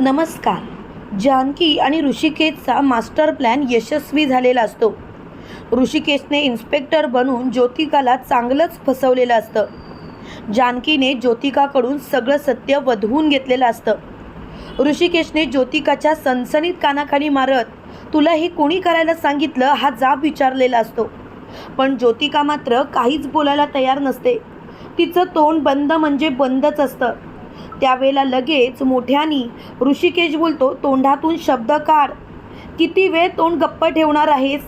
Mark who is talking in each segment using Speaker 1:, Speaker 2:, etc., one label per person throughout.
Speaker 1: नमस्कार. जानकी आणि ऋषिकेशचा master plan यशस्वी झालेला असतो. ऋषिकेशने इन्स्पेक्टर बनून ज्योतिकाला चांगलंच फसवलेलं असतं. जानकीने ज्योतिकाकडून सगळं सत्य वधवून घेतलेलं असतं. ऋषिकेशने ज्योतिकाच्या सनसनीत कानाखाली मारत तुला हे कोणी करायला सांगितलं हा जाब विचारलेला असतो. पण ज्योतिका मात्र काहीच बोलायला तयार नसते. तिचं तोंड बंद म्हणजे बंदच असतं. त्यावेळेला लगेच मोठ्यानी ऋषिकेश बोलतो तोंडातून शब्द काढ. किती वेळ तोंड गप्प ठेवणार आहेस?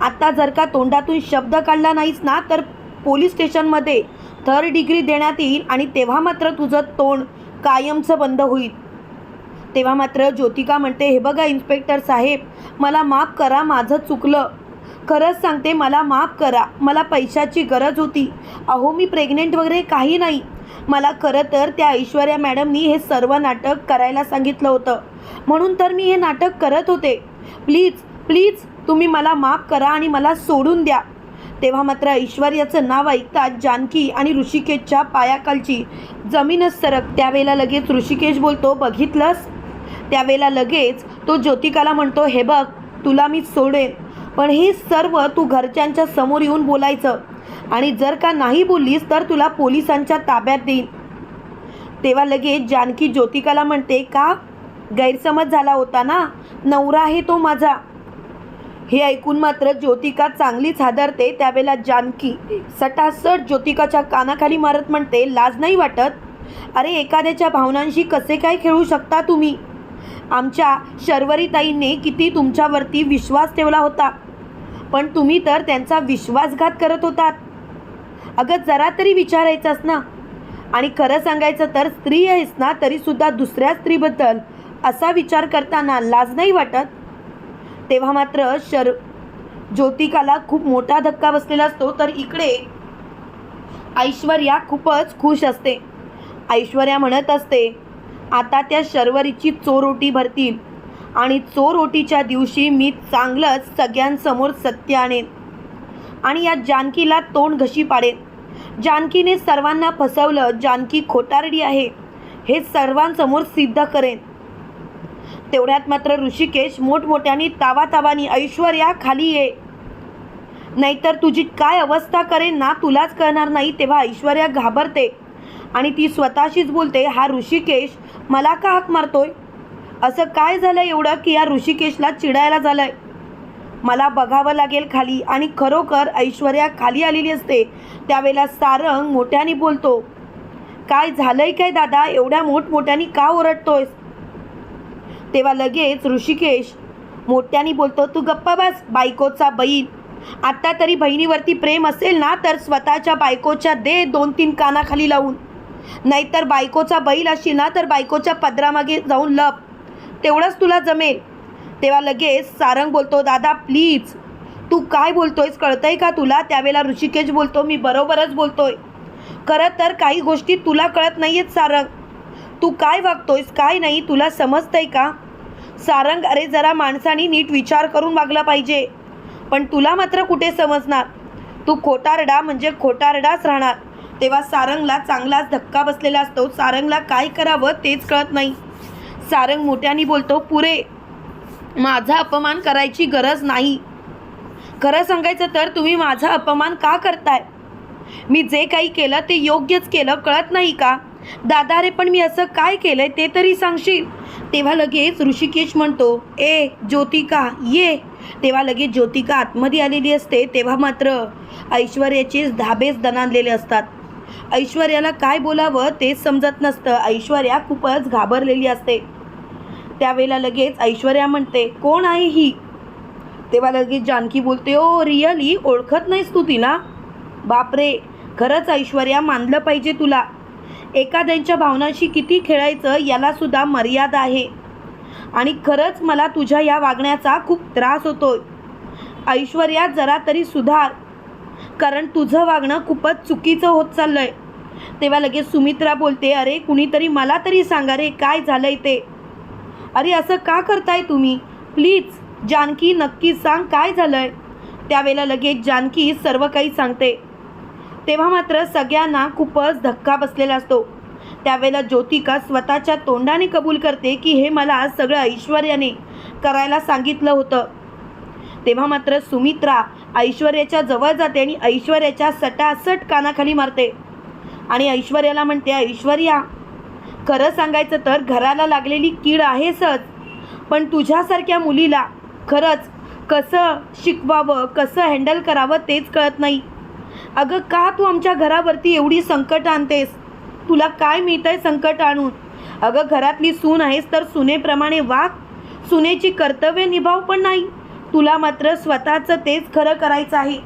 Speaker 1: आता जर का तोंडातून शब्द काढला नाहीस ना तर पोलीस स्टेशनमध्ये थर्ड डिग्री देण्यात येईल आणि तेव्हा मात्र तुझं तोंड कायमचं बंद होईल. तेव्हा मात्र ज्योतिका म्हणते हे बघा इन्स्पेक्टर साहेब मला माफ करा माझं चुकलं. खरंच सांगते मला माफ करा. मला पैशाची गरज होती. अहो मी प्रेग्नेंट वगैरे काही नाही. मला खरं तर त्या ऐश्वर्या मॅडमनी हे सर्व नाटक करायला सांगितलं होतं. म्हणून तर मी हे नाटक करत होते. प्लीज प्लीज तुम्ही मला माफ करा आणि मला सोडून द्या. तेव्हा मात्र ऐश्वर्याचं नाव ऐकताच जानकी आणि ऋषिकेशच्या पायाखालची जमीनच सरक. त्यावेळेला लगेच ऋषिकेश बोलतो बघितलंस? त्यावेळेला लगेच तो ज्योतिकाला म्हणतो हे बघ तुला मी सोडेन. पण हे सर्व तू घरच्यांच्या समोर येऊन बोलायचं. आणि जर का नाही बोललीस तर तुला पोलिसांच्या ताब्यात देईन. तेव्हा लगेच जानकी ज्योतिकाला म्हणते का? गैरसमज झाला होता ना? नवरा आहे तो माझा. हे ऐकून मात्र ज्योतिका चांगलीच हादरते. त्यावेळेला जानकी सटासट ज्योतिकाच्या कानाखाली मारत म्हणते लाज नाही वाटत? अरे एखाद्याच्या भावनांशी कसे काय खेळू शकता तुम्ही? आमच्या शर्वरीताईने किती तुमच्यावरती विश्वास ठेवला होता. पण तुम्ही तर त्यांचा विश्वासघात करत होतात. अगं जरा तरी विचारायचास ना. आणि खरं सांगायचं तर स्त्री आहेस ना तरीसुद्धा दुसऱ्या स्त्रीबद्दल असा विचार करताना लाज नाही वाटत? तेव्हा मात्र शर ज्योतिकाला खूप मोठा धक्का बसलेला असतो तर इकडे ऐश्वर्या खूपच खुश असते. ऐश्वर्या म्हणत असते आता त्या शर्वरीची चोरोटी भरतील आणि चोरोटीच्या दिवशी मी चांगलंच सगळ्यांसमोर सत्य आणेन. आणि या जानकीला तोंड घशी पाडेन जानकीने सर्वांना फसवलं जानकी खोटारडी आहे. हे सर्वांसमोर सिद्ध करेन. तेवढ्यात मात्र ऋषिकेश मोठमोठ्याने तावातावानी ऐश्वर्या खाली ये. नाहीतर तुझी काय अवस्था करेन ना तुलाच कळणार नाही तेव्हा ऐश्वर्या घाबरते. आणि ती स्वतःशीच बोलते हा ऋषिकेश मला का हाक मारतोय? असं काय झालं एवढं की या ऋषिकेशला चिडायला झालंय? मला बघावं लागेल खाली. आणि खरोखर ऐश्वर्या खाली आलेली असते. त्यावेळेला सारंग मोठ्याने बोलतो काय झालंय काय दादा? एवढ्या मोठमोठ्याने का ओरडतोयस? तेव्हा लगेच ऋषिकेश मोठ्याने बोलतो तू गप्पा बस बायकोचा बैल. आत्ता तरी बहिणीवरती प्रेम असेल ना तर स्वतःच्या बायकोच्या दे दोन तीन कानाखाली लावून. नाहीतर बायकोचा बैल अशी ना तर बायकोच्या पदरामागे जाऊन लप. तेवढंच तुला जमेल. तेव्हा लगेच सारंग बोलतो दादा प्लीज तू काय बोलतोयस? कळतंय का तुला? त्यावेळेला ऋषिकेश बोलतो मी बरोबरच बोलतोय. खरं तर काही गोष्टी तुला कळत नाही आहेत सारंग. तू काय वागतोयस? काय नाही? तुला समजतंय का? सारंग अरे जरा माणसाने नीट विचार करून वागला पाहिजे. पण तुला मात्र कुठे समजणार? तू खोटारडा म्हणजे खोटारडाच राहणार. तेव्हा सारंगला चांगलाच धक्का बसलेला असतो. सारंगला काय करावं तेच कळत नाही. सारंग मोठ्याने बोलतो पुरे माझा अपमान करायची गरज नाही. खरं सांगायचं तर तुम्ही माझा अपमान का करताय? मी जे काही केलं ते योग्यच केलं कळत नाही का? दादा रे पण मी असं काय केलंय ते तरी सांगशील? तेव्हा लगेच ऋषिकेश म्हणतो ए ज्योतिका ये. तेव्हा लगेच ज्योतिका आतमध्ये आलेली असते तेव्हा मात्र ऐश्वर्याचेच धाबेच दणानलेले असतात. ऐश्वर्याला काय बोलावं तेच समजत नसतं. ऐश्वर्या खूपच घाबरलेली असते. त्यावेळेला लगेच ऐश्वर्या म्हणते कोण आहे ही? तेव्हा लगेच जानकी बोलते ओ रिअली? ओळखत नाहीस तू तिला? बापरे खरंच ऐश्वर्या मानलं पाहिजे तुला. एखाद्यांच्या भावनांशी किती खेळायचं यालासुद्धा मर्यादा आहे. आणि खरंच मला तुझ्या या वागण्याचा खूप त्रास होतोय. ऐश्वर्या जरा तरी सुधार. कारण तुझं वागणं खूपच चुकीचं होत चाललंय. तेव्हा लगेच सुमित्रा बोलते अरे कुणीतरी मला तरी सांगा रे काय झालंय ते? अरे असं का करताय तुम्ही? प्लीज जानकी नक्की सांग काय झालंय? त्यावेळेला लगेच जानकी सर्व काही सांगते. तेव्हा मात्र सगळ्यांना खूपच धक्का बसलेला असतो. त्यावेळेला ज्योतिका स्वतःच्या तोंडाने कबूल करते की हे मला सगळं ऐश्वर्याने करायला सांगितलं होतं. तेव्हा मात्र सुमित्रा ऐश्वर्याच्या जवळ जाते आणि ऐश्वर्याच्या सटासट कानाखाली मारते. आणि ऐश्वर्याला म्हणते ऐश्वर्या खरं सांगायचं तर घराला लागलेली कीड आहेसच. पण तुझ्यासारख्या मुलीला खरंच कसं शिकवावं कसं हँडल करावं तेच कळत नाही. अगं का तू आमच्या घरावरती एवढी संकट आणतेस? तुला काय मिळतंय संकट आणून? अगं घरातली सून आहेस तर सुनेप्रमाणे वाघ सुनेची कर्तव्य निभाव पण नाही. तुला मात्र स्वतःचं तेच खरं करायचं आहे.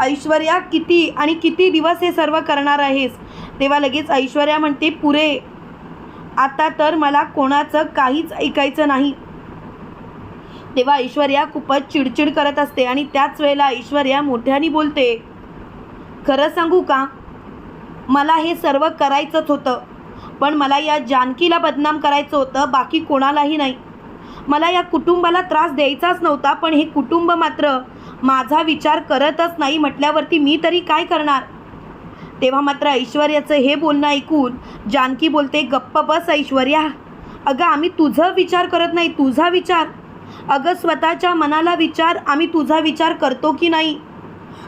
Speaker 1: ऐश्वर्या किती आणि किती दिवस हे सर्व करणार आहेस? तेव्हा लगेच ऐश्वर्या म्हणते पुरे आता तर मला कोणाचं काहीच ऐकायचं नाही. तेव्हा ऐश्वर्या खूपच चिडचिड करत असते आणि त्याच वेळेला ऐश्वर्या मोठ्याने बोलते खरं सांगू का? मला हे सर्व करायचंच होतं पण मला या जानकीला बदनाम करायचं होतं बाकी कोणालाही नाही. मला या कुटुंबाला त्रास द्यायचाच नव्हता पण हे कुटुंब मात्र माझा विचार करतच नाही म्हटल्यावरती मी तरी काय करणार? तेव्हा मात्र ऐश्वर्याचं हे बोलणं ऐकून जानकी बोलते गप्प बस ऐश्वर्या. अगं आम्ही तुझं विचार करत नाही तुझा विचार. अगं स्वतःच्या मनाला विचार आम्ही तुझा विचार करतो की नाही?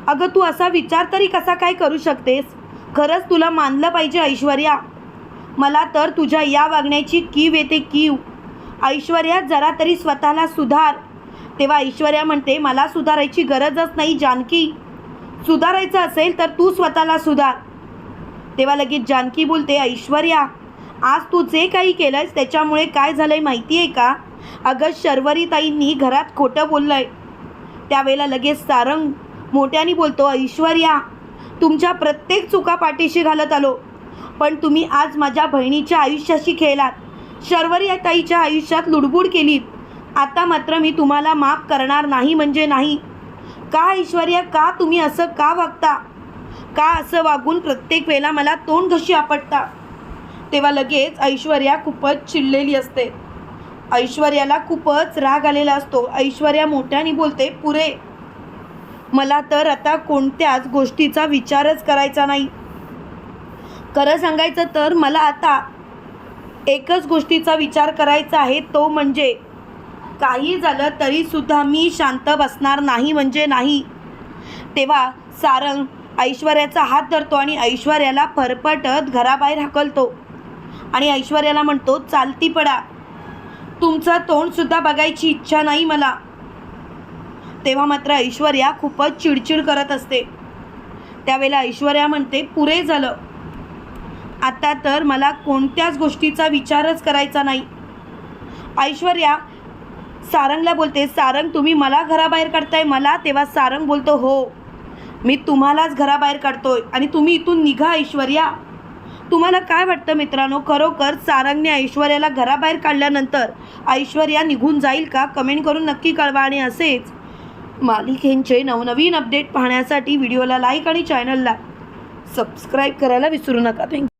Speaker 1: अगं तू असा विचार तरी कसा काय करू शकतेस? खरंच तुला मानलं पाहिजे ऐश्वर्या. मला तर तुझ्या या वागण्याची कीव येते कीव. ऐश्वर्या जरा तरी स्वतःला सुधार. तेव्हा ऐश्वर्या म्हणते मला सुधारायची गरजच नाही जानकी. सुधारायचं असेल तर तू स्वतःला सुधार. तेव्हा लगेच जानकी बोलते ऐश्वर्या आज तू जे काही केलंयस त्याच्यामुळे काय झालंय माहिती आहे का? अगं शर्वरीताईंनी घरात खोटं बोललंय. त्यावेळेला लगेच सारंग मोठ्याने बोलतो ऐश्वर्या तुमच्या प्रत्येक चुका पाठीशी घालत आलो. पण तुम्ही आज माझ्या बहिणीच्या आयुष्याशी खेळलात. शर्वरी ताईच्या आयुष्यात लुडबुड केलीत. आता मात्र मी तुम्हाला माफ करणार नाही म्हणजे नाही. का ऐश्वर्या का तुम्ही असं का वागता? का असं वागून प्रत्येक वेळेला मला तोंड कशी आपटता? तेव्हा लगेच ऐश्वर्या खूपच चिडलेली असते. ऐश्वर्याला खूपच राग आलेला असतो. ऐश्वर्या मोठ्याने बोलते पुरे मला तर आता कोणत्याच गोष्टीचा विचारच करायचा नाही. खरं सांगायचं तर मला आता एकच गोष्टीचा विचार करायचा आहे तो म्हणजे काही झालं तरीसुद्धा मी शांत बसणार नाही म्हणजे नाही. तेव्हा सारंग ऐश्वर्याचा हात धरतो आणि ऐश्वर्याला फरफटत घराबाहेर हाकलतो आणि ऐश्वर्याला म्हणतो चालती पडा. तुमचं तोंडसुद्धा बघायची इच्छा नाही मला. तेव्हा मात्र ऐश्वर्या खूपच चिडचिड करत असते. त्यावेळेला ऐश्वर्या म्हणते पुरे झालं. आता तर मला कोणत्याच गोष्टीचा विचारच करायचा नाही. ऐश्वर्या सारंगला बोलते सारंग तुम्ही मला घराबाहेर काढताय? मला तेव्हा सारंग बोलतो हो मी तुम्हालाच घराबाहेर काढतोय आणि तुम्ही इथून निघा ऐश्वर्या. तुम्हाला काय वाटतं मित्रांनो? खरोखर सारंगने ऐश्वर्याला घराबाहेर काढल्यानंतर ऐश्वर्या निघून जाईल का? कमेंट करून नक्की कळवा आणि असेच मालिकेंचे नवनवीन अपडेट पाहण्यासाठी व्हिडिओला लाईक आणि चॅनलला सबस्क्राईब करायला विसरू नका. थँक्यू